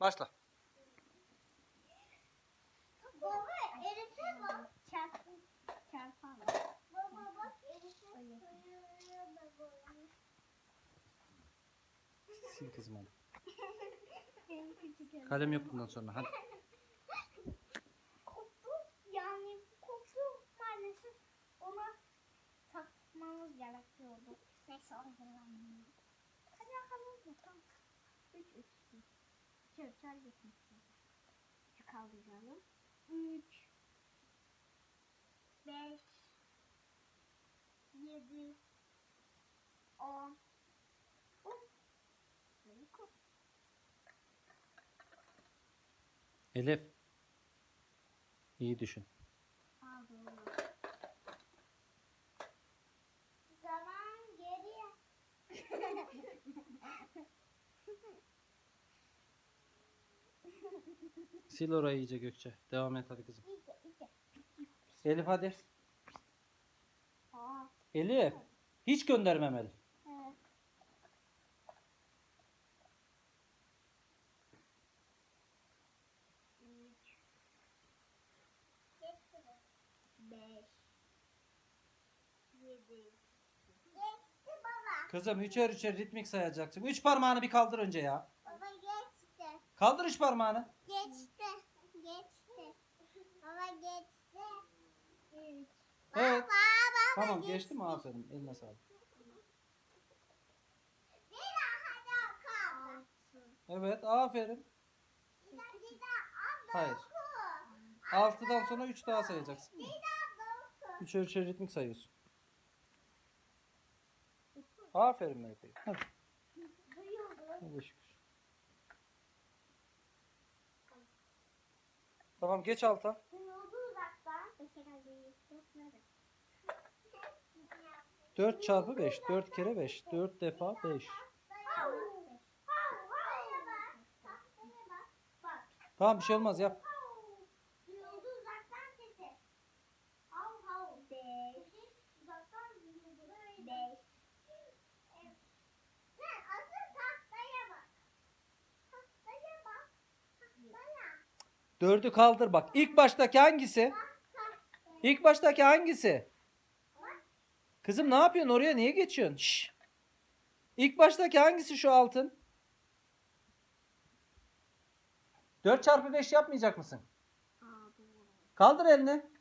Başla. Baba Elif'e bak. Çarpı, çarpan. Baba bak Öyle. Sil kızım onu. Kalem yok bundan sonra. Hadi. Koptu. Yani koptu maalesef. Ona takmamız gerekiyordu. Neyse hazırlanmıyor. Hadi bakalım. Bakalım. Üç, üç, üç. Getirmiştim. Şu kaldıralım. Üç. Beş. Yedi. On. On. Böyle kop. Elif. İyi düşün. Sil orayı iyice Gökçe. Devam et hadi kızım. Elif hadi. Aa. Elif. Hiç göndermem Elif. Kızım üçer üçer ritmik sayacaksın. Üç parmağını bir kaldır önce ya. Kaldır üç parmağını. Geçti. Geçti. Baba geçti. Evet. Baba baba Tamam geçti. geçti mi? Aferin. Eline sağlık. Bir daha da kal. Altı. Evet aferin. Bir daha bir daha. Hayır. Dokuz. Altıdan sonra üç daha sayacaksın. Bir daha dokuz. Üçer üçer ritmik sayıyorsun. Aferin. Hadi. Duyuldu. Hadi şükür. Tamam geç alta. Beş. Dört nerede? 4 çarpı 5. 4 kere 5. 4 defa 5. Tamam bir şey olmaz yap. 4'ü kaldır bak. İlk baştaki hangisi? İlk baştaki hangisi? Kızım ne yapıyorsun? Oraya niye geçiyorsun? Şşş. İlk baştaki hangisi şu altın? 4 çarpı 5 yapmayacak mısın? Kaldır elini.